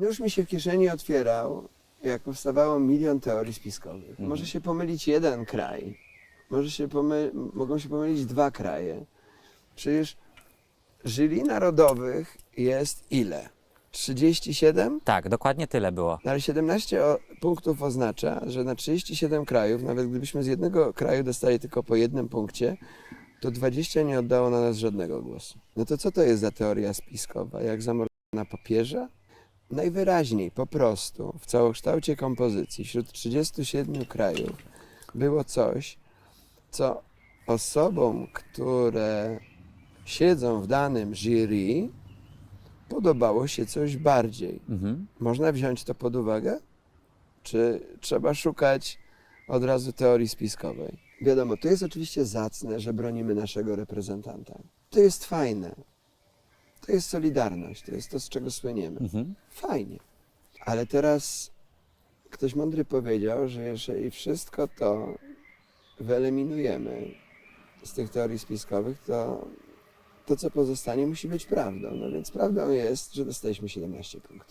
Nóż mi się w kieszeni otwierał, jak powstawało milion teorii spiskowych. Mhm. Może się pomylić jeden kraj, może się mogą się pomylić dwa kraje. Przecież jury narodowych jest ile? 37? Tak, dokładnie tyle było. No ale 17 o, punktów oznacza, że na 37 krajów, nawet gdybyśmy z jednego kraju dostali tylko po jednym punkcie, to 20 nie oddało na nas żadnego głosu. No to co to jest za teoria spiskowa? Jak zamordowana papieża? Najwyraźniej po prostu w całokształcie kompozycji wśród 37 krajów było coś, co osobom, które siedzą w danym jury, podobało się coś bardziej. Mhm. Można wziąć to pod uwagę? Czy trzeba szukać od razu teorii spiskowej? Wiadomo, to jest oczywiście zacne, że bronimy naszego reprezentanta. To jest fajne. To jest solidarność, to jest to, z czego słyniemy. Mhm. Fajnie. Ale teraz ktoś mądry powiedział, że jeżeli wszystko to wyeliminujemy z tych teorii spiskowych, to to, co pozostanie, musi być prawdą. No więc prawdą jest, że dostaliśmy 17 punktów.